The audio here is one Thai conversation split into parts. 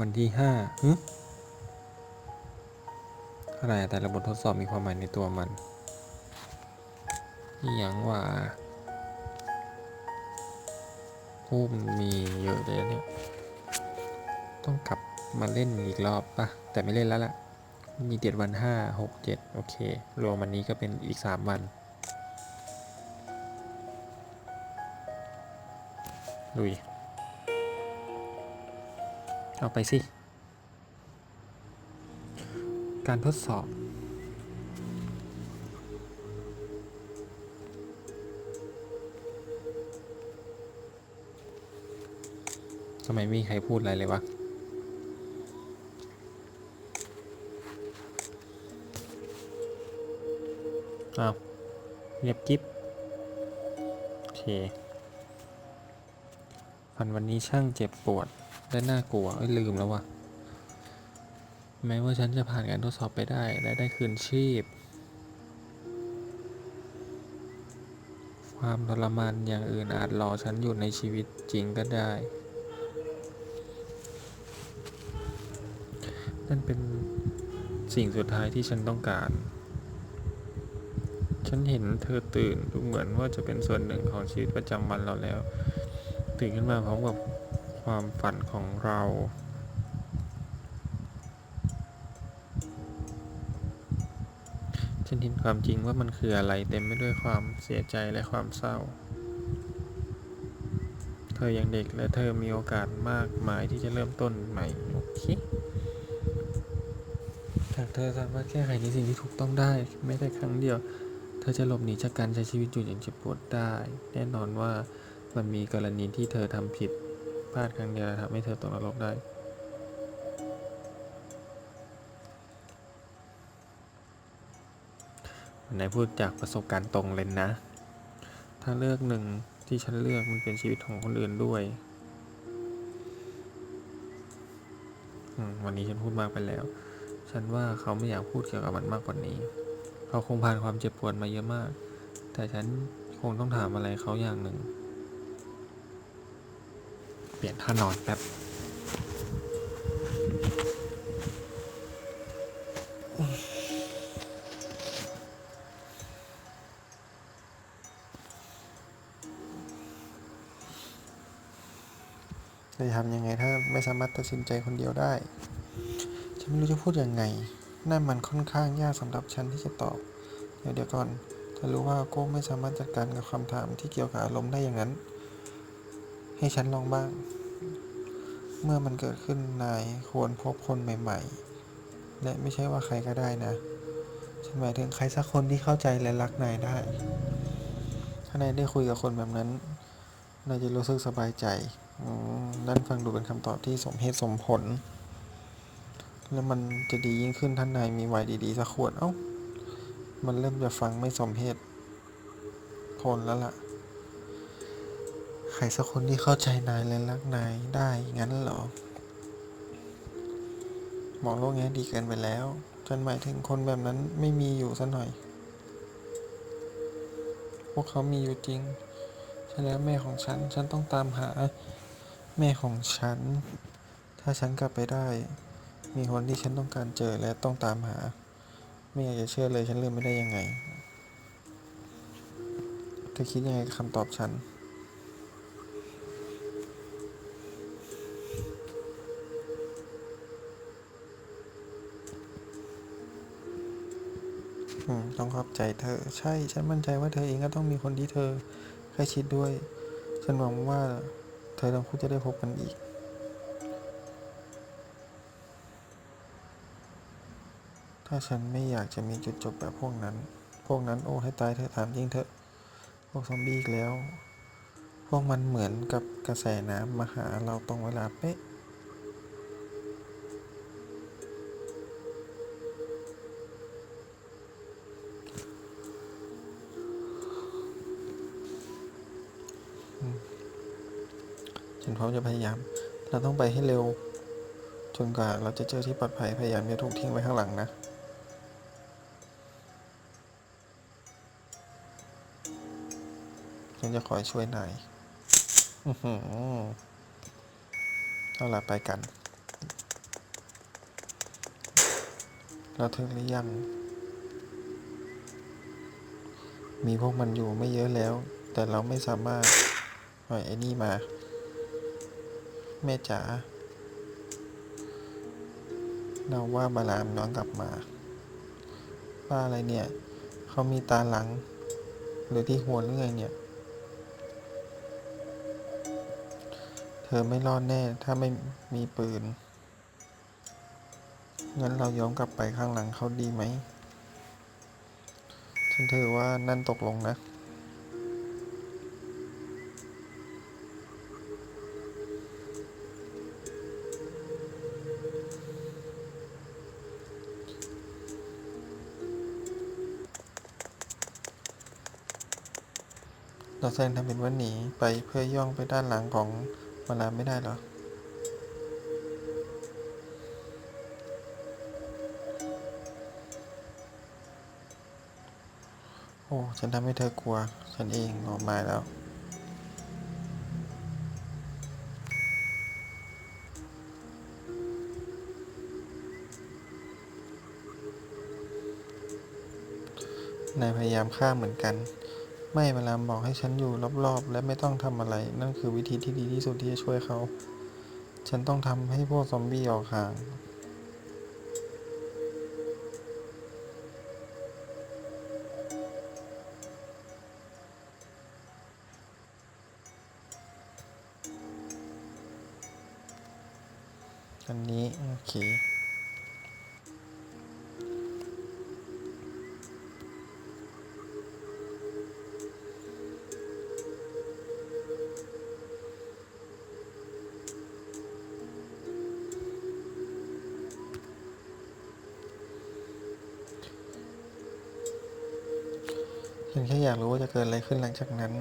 วันที่ห้าอะไรแต่ละบททดสอบมีความหมายในตัวมันอย่างว่าโอ้มันมีเยอะเลยเนี่ย ต้องกลับมาเล่นอีกรอบปะแต่ไม่เล่นแล้วล่ะ มีเจ็ดวันห้าหกเจ็ดโอเค รวมวันนี้ก็เป็นอีกสามวันลุย เอาไปสิ การทดสอบทำไมไม่มีใครพูดอะไรเลยวะอ้าวเงียบกิ๊บโอเคฝันวันนี้ช่างเจ็บปวด และน่ากลัวลืมแล้วว่ะ แม้ว่าฉันจะผ่านการทดสอบไปได้ และได้คืนชีพ ความทรมานอย่างอื่นอาจรอฉันอยู่ในชีวิตจริงก็ได้ นั่นเป็นสิ่งสุดท้ายที่ฉันต้องการ ฉันเห็นเธอตื่นดูเหมือนว่าจะเป็นส่วนหนึ่งของชีวิตประจำวันเราแล้ว ตื่นขึ้นมาพร้อมกับ ความฝันของเรา ฉันเห็นความจริงว่ามันคืออะไรเต็มไปด้วยความเสียใจและความเศร้า เธอยังเด็กและเธอมีโอกาสมากมายที่จะเริ่มต้นใหม่โอเคหากเธอสามารถแก้ไขในสิ่งที่ถูกต้องได้แม้แต่ครั้งเดียว เธอจะหลบหนีจากการใช้ชีวิตอยู่อย่างเจ็บปวดได้ แน่นอนว่ามันมีกรณีที่เธอทำผิด พลาดครั้งเดียวทำให้เธอตกนรกได้นายพูดจากประสบการณ์ตรงเลยนะ ถ้าเลือกหนึ่งที่ฉันเลือกมันเป็นชีวิตของคนอื่นด้วยวันนี้ฉันพูดมากไปแล้ว ฉันว่าเขาไม่อยากพูดเกี่ยวกับมันมากกว่านี้ เขาคงผ่านความเจ็บปวดมาเยอะมาก แต่ฉันคงต้องถามอะไรเขาอย่างหนึ่ง เปลี่ยนท่านอนแป๊บจะทำยังไงถ้าไม่สามารถตัดสินใจคนเดียวได้ ฉันไม่รู้จะพูดยังไง นั่นมันค่อนข้างยากสำหรับฉันที่จะตอบ เดี๋ยวเดี๋ยวก่อนเธอรู้ว่าโก้ไม่สามารถจัดการกับคำถามที่เกี่ยวกับอารมณ์ได้อย่างนั้น ให้ฉันลองบ้าง เมื่อมันเกิดขึ้นนายควรพบคนใหม่ ๆ และไม่ใช่ว่าใครก็ได้นะ ฉันหมายถึงใครสักคนที่เข้าใจและรักนายได้ ถ้านายได้คุยกับคนแบบนั้น นายจะรู้สึกสบายใจนั่นฟังดูเป็นคำตอบที่สมเหตุสมผล แล้วมันจะดียิ่งขึ้นท่านนายมีไวน์ดีๆสักขวด เอ้า มันเริ่มจะฟังไม่สมเหตุผลแล้วล่ะ รสักคนที่เข้าใจนายและรักนายได้งั้นเหรอ มองโลกแง่ดีเกินไปแล้วฉันหมายถึงคนแบบนั้นไม่มีอยู่ซะหน่อย พวกเขามีอยู่จริงฉันและแม่ของฉัน ฉันต้องตามหาแม่ของฉัน ถ้าฉันกลับไปได้ มีคนที่ฉันต้องการเจอและต้องตามหา ไม่อยากจะเชื่อเลยฉันลืมไม่ได้ยังไง เธอคิดยังไงกับคำตอบฉัน ต้องขอบใจเธอ ใช่ ฉันมั่นใจว่าเธอเองก็ต้องมีคนที่เธอใกล้ชิดด้วย ฉันหวังว่าเธอทั้งคู่จะได้พบกันอีกถ้าฉันไม่อยากจะมีจุดจบแบบพวกนั้น พวกนั้นโอ้ให้ตายเธอถามจริงเถอะ พวกซอมบี้อีกแล้ว พวกมันเหมือนกับกระแสน้ำมาหาเราตรงเวลาเป๊ะ ฉันพร้อมจะพยายาม เราต้องไปให้เร็ว จนกว่าเราจะเจอที่ปลอดภัยพยายามอย่าถูกทิ้งไว้ข้างหลังนะฉันจะคอยช่วยนายอื้อหือเอาล่ะไปกัน เราถึงหรือยัง มีพวกมันอยู่ไม่เยอะแล้ว แต่เราไม่สามารถปล่อยไอ้นี่มา แม่จ๋าเราว่าบาลามน้องกลับมา ว่าอะไรเนี่ย เขามีตาหลัง หรือที่หัวหรือไงเนี่ย เธอไม่รอดแน่ถ้าไม่มีปืน งั้นเราย้อนกลับไปข้างหลังเขาดีไหม ฉันถือว่านั่นตกลงนะ เราแสดงทำเป็นว่าหนีไปเพื่อย่องไปด้านหลังของมาลาไม่ได้หรอ โอ้ ฉันทำให้เธอกลัว ฉันเองออกมาแล้วนายพยายามฆ่าเหมือนกัน ไม่เวลามบอกให้ฉันอยู่รอบๆ และไม่ต้องทำอะไร นั่นคือวิธีที่ดีที่สุดที่จะช่วยเขา ฉันต้องทำให้พวกซอมบี้ออกห่าง อันนี้ โอเค เกิดอะไรขึ้นหลังจากนั้น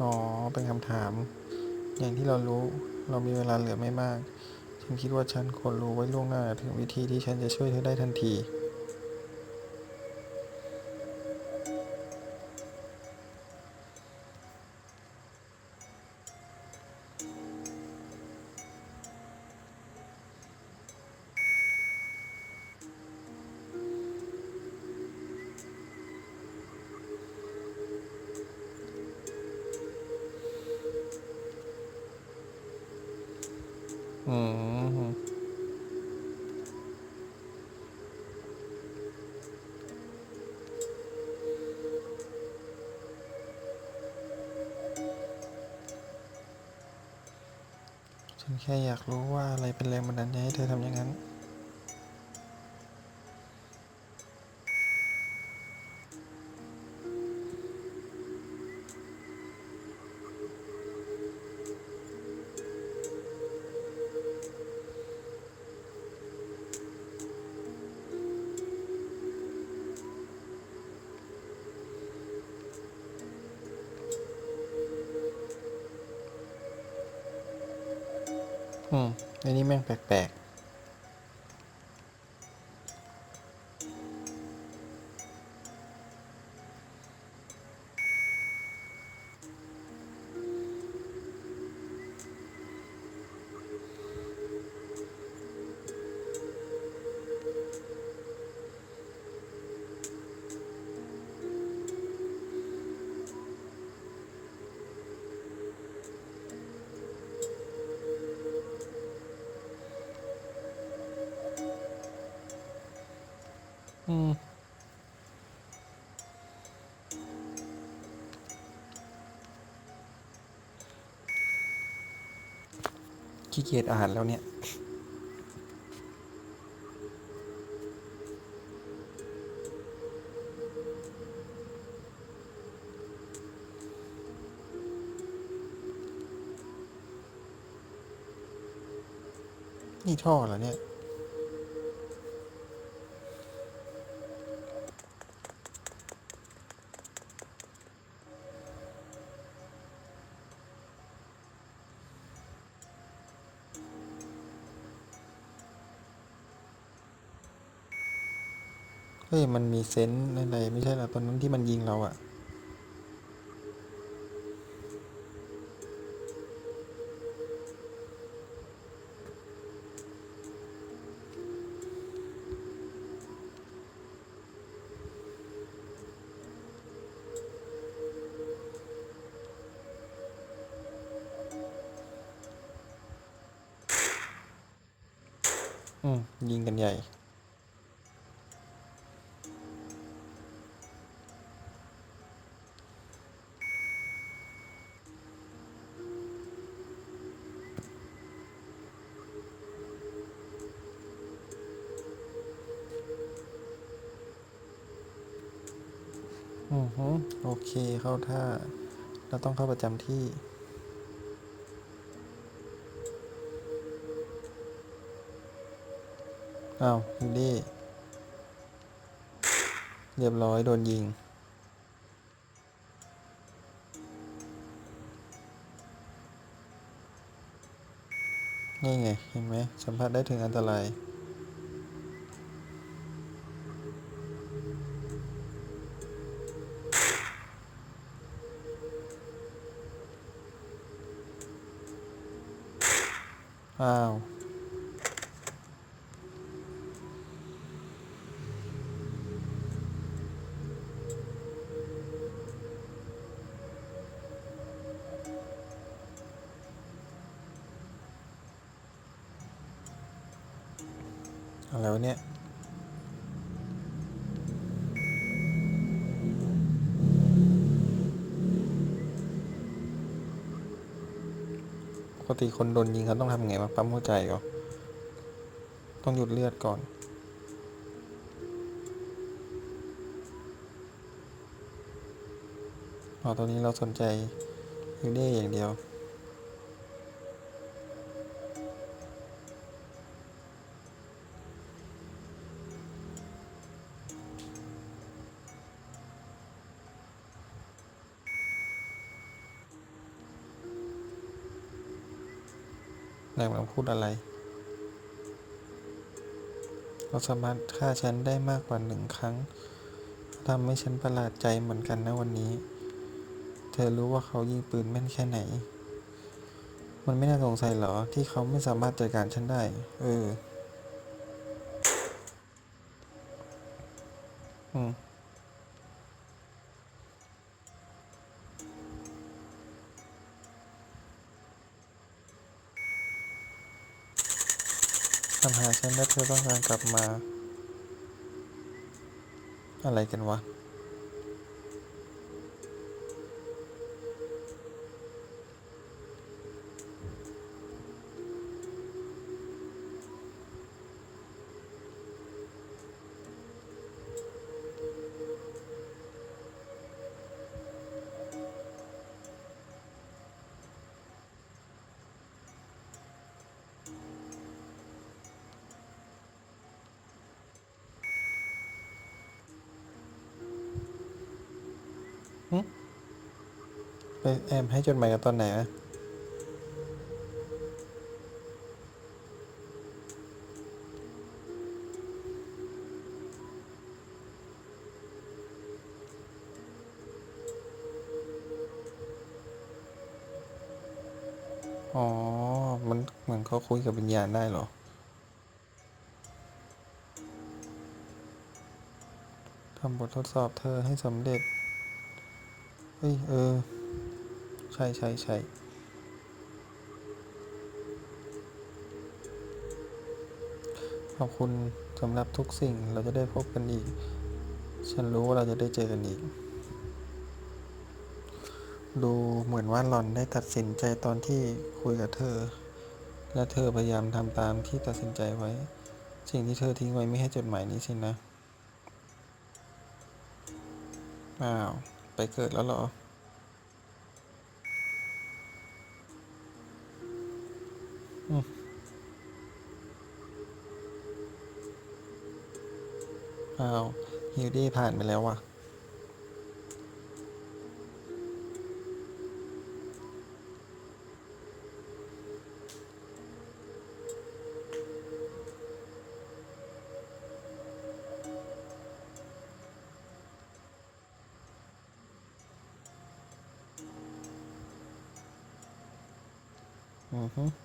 อ๋อ เป็นคำถาม อย่างที่เรารู้ เรามีเวลาเหลือไม่มาก ฉันคิดว่าฉันควรรู้ไว้ล่วงหน้าถึงวิธีที่ฉันจะช่วยเธอได้ทันที ฉันแค่อยากรู้ว่าอะไรเป็นแรงบันดาลใจให้เธอทำอย่างนั้น แม่งแปลก ขี้เกียจอ่านแล้วเนี่ยนี่ท่อเหรอเนี่ย ฮ้ยมันมีเซนส์อะไรไม่ใช่เหรอตอนนั้นที่มันยิงเราอะ อือฮึโอเคเข้าท่า เราต้องเข้าประจำที่ อ้าวฮิวดี้เรียบร้อยโดนยิง นี่ไง เห็นไหม สัมผัสได้ถึงอันตราย อ้ ติคนโดนยิงเขาต้องทำไงวะปั๊มหัวใจก่อนต้องหยุดเลือดก่อน อ๋อตอนนี้เราสนใจยูเด้อย่างเดียว นายกำลังพูดอะไร เราสามารถฆ่าฉันได้มากกว่าหนึ่งครั้งทำให้ฉันประหลาดใจเหมือนกันนะวันนี้ เธอรู้ว่าเขายิงปืนแม่นแค่ไหน มันไม่น่าสงสัยเหรอที่เขาไม่สามารถจัดการฉันได้ เออ อืม ทำหาฉันและเธอต้องการกลับมา อะไรกันวะ แอมให้จดหมายกันตอนไหนอะอ๋อ มันเหมือนเขาคุยกับวิญญาณได้เหรอ ทำบททดสอบเธอให้สำเร็จ ฮ้ย เออ ใช่ใช่ใช่ขอบคุณสำหรับทุกสิ่งเราจะได้พบกันอีก ฉันรู้ว่าเราจะได้เจอกันอีก ดูเหมือนว่าหล่อนได้ตัดสินใจตอนที่คุยกับเธอ และเธอพยายามทำตามที่ตัดสินใจไว้ สิ่งที่เธอทิ้งไว้ไม่ให้จดหมายนี้สินะ อ้าว ไปเกิดแล้วเหรอ อ้าวฮิวดี้ผ่านไปแล้วว่ะ อื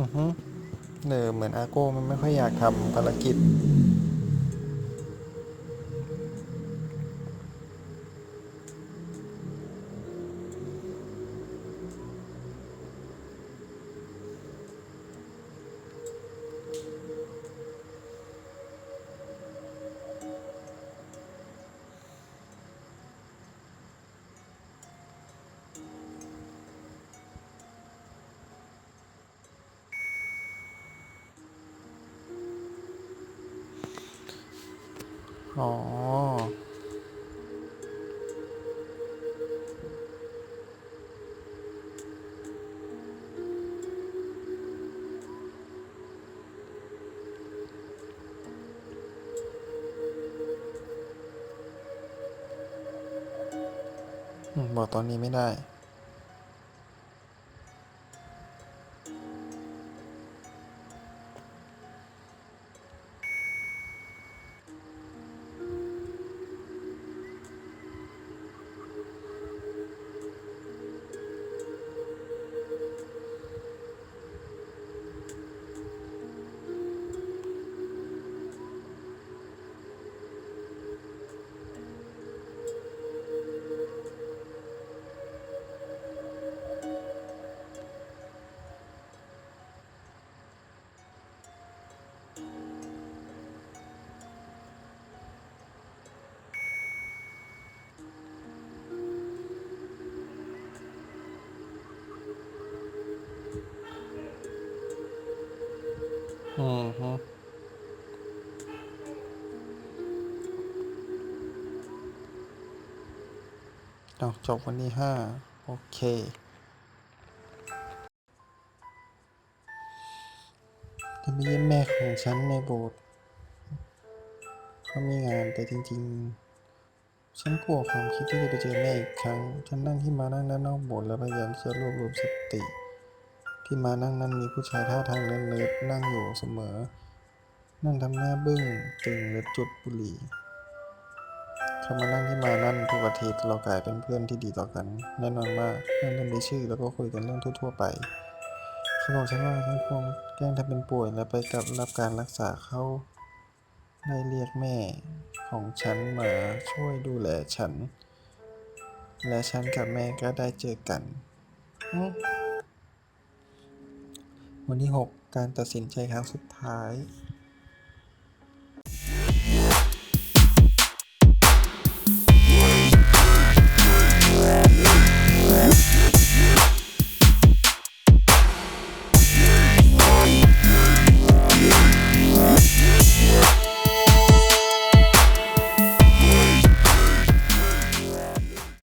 อือฮึเออเหมือนอาโก้มันไม่ค่อยอยากทำภารกิจ อ๋อ บอกตอนนี้ไม่ได้ อืมฮึเอาจบวันที่ห้าโอเคจะไปเยี่ยมแม่ของฉันในโบสถ์เขามีงานแต่จริง ๆ ฉันกลัวความคิดที่จะไปเจอแม่อีกครั้ง ฉันนั่งที่มานั่งด้านนอกโบสถ์แล้วพยายามจะรวบรวมสติ ที่มานั่งนั้นมีผู้ชายท่าทางเนิร์ดๆนั่งอยู่เสมอ นั่งทำหน้าบึ้งตึงและจุดบุหรี่เขามานั่งที่มานั่นทุกอาทิตย์เรากลายเป็นเพื่อนที่ดีต่อกัน แน่นอนว่าเพื่อนกันได้ชื่อแล้วก็คุยกันเรื่องทั่ว ๆ ไปเขาบอกฉันว่าฉันควรแกล้งทำเป็นป่วยและไปกับรับการรักษาเขาได้เรียกแม่ของฉันมาช่วยดูแลฉัน และฉันกับแม่ก็ได้เจอกันอ วันที่ 6 การตัดสินใจครั้งสุดท้าย